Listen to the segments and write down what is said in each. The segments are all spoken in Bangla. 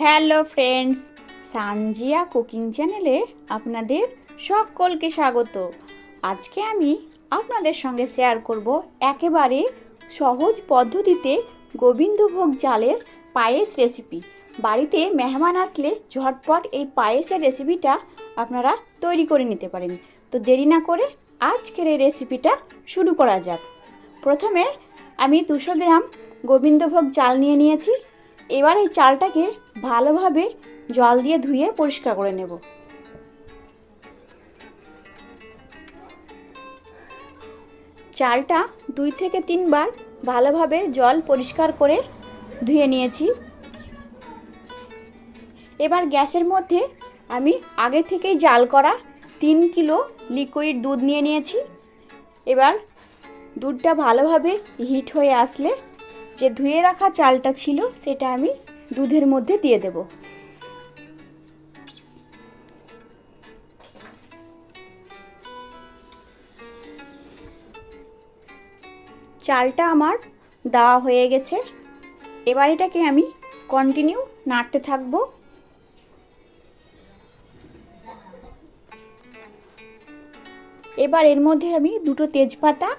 হ্যালো ফ্রেন্ডস, সানজিয়া কুকিং চ্যানেলে আপনাদের সকলকে স্বাগত। আজকে আমি আপনাদের সঙ্গে শেয়ার করব একেবারে সহজ পদ্ধতিতে গোবিন্দভোগ চালের পায়েস রেসিপি। বাড়িতে মেহমান আসলে ঝটপট এই পায়েসের রেসিপিটা আপনারা তৈরি করে নিতে পারেন। তো দেরি না করে আজকের এই রেসিপিটা শুরু করা যাক। প্রথমে আমি দুশো গ্রাম গোবিন্দভোগ চাল নিয়ে নিয়েছি। এবার এই চালটাকে ভালোভাবে জল দিয়ে ধুয়ে পরিষ্কার করে নেব। চালটা দুই থেকে তিনবার ভালোভাবে জল পরিষ্কার করে ধুয়ে নিয়েছি। এবার গ্যাসের মধ্যে আমি আগে থেকেই জাল করা তিন কিলো লিকুইড দুধ নিয়ে নিয়েছি। এবার দুধটা ভালোভাবে হিট হয়ে আসলে যে ধুয়ে রাখা চালটা ছিল, সেটা আমি দুধের মধ্যে দিয়ে দেব। চালটা আমার দেওয়া হয়ে গেছে। এবার এটাকে আমি কন্টিনিউ নাড়তে থাকব। এবার এর মধ্যে আমি দুটো তেজপাতা,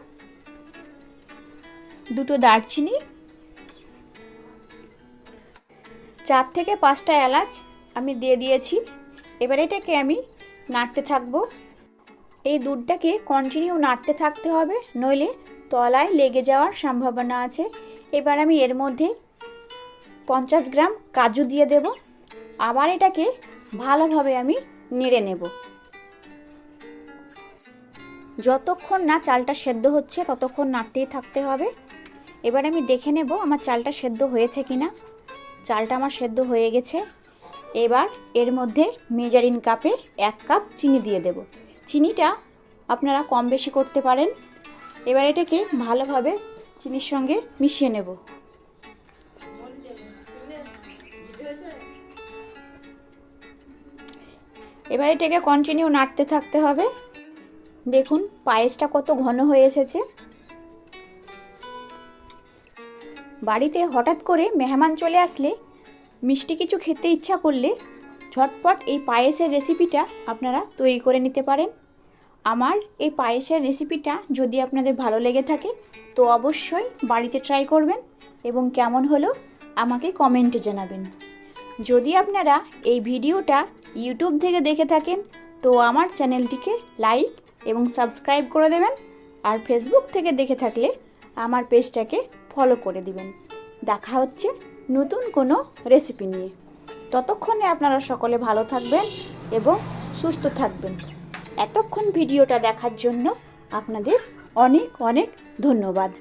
দুটো দারচিনি চার থেকে পাঁচটা এলাচ আমি দিয়ে দিয়েছি। এবার এটাকে আমি নাড়তে থাকব। এই দুধটাকে কন্টিনিউ নাড়তে থাকতে হবে, নইলে তলায় লেগে যাওয়ার সম্ভাবনা আছে। এবার আমি এর মধ্যে পঞ্চাশ গ্রাম কাজু দিয়ে দেব। আবার এটাকে ভালোভাবে আমি নেড়ে নেব। যতক্ষণ না চালটা সেদ্ধ হচ্ছে, ততক্ষণ নাড়তেই থাকতে হবে। এবার আমি দেখে নেব আমার চালটা সেদ্ধ হয়েছে কিনা। চালটা আমার সেদ্ধ হয়ে গেছে। এবার এর মধ্যে মেজারিন কাপে এক কাপ চিনি দিয়ে দেব। চিনিটা আপনারা কম বেশি করতে পারেন। এবার এটাকে ভালোভাবে চিনির সঙ্গে মিশিয়ে নেব। এবার এটাকে কন্টিনিউ নাড়তে থাকতে হবে। দেখুন, পায়েসটা কত ঘন হয়ে এসেছে। বাড়িতে হঠাৎ করে মেহমান চলে আসলে, মিষ্টি কিছু খেতে ইচ্ছা করলে ঝটপট এই পায়েসের রেসিপিটা আপনারা তৈরি করে নিতে পারেন। আমার এই পায়েসের রেসিপিটা যদি আপনাদের ভালো লেগে থাকে, তো অবশ্যই বাড়িতে ট্রাই করবেন এবং কেমন হলো আমাকে কমেন্টে জানাবেন। যদি আপনারা এই ভিডিওটা ইউটিউব থেকে দেখে থাকেন, তো আমার চ্যানেলটিকে লাইক এবং সাবস্ক্রাইব করে দেবেন। আর ফেসবুক থেকে দেখে থাকলে আমার পেজটাকে ফলো করে দিবেন। দেখা হচ্ছে নতুন কোনো রেসিপি নিয়ে। ততক্ষণে আপনারা সকলে ভালো থাকবেন এবং সুস্থ থাকবেন। এতক্ষণ ভিডিওটা দেখার জন্য আপনাদের অনেক অনেক ধন্যবাদ।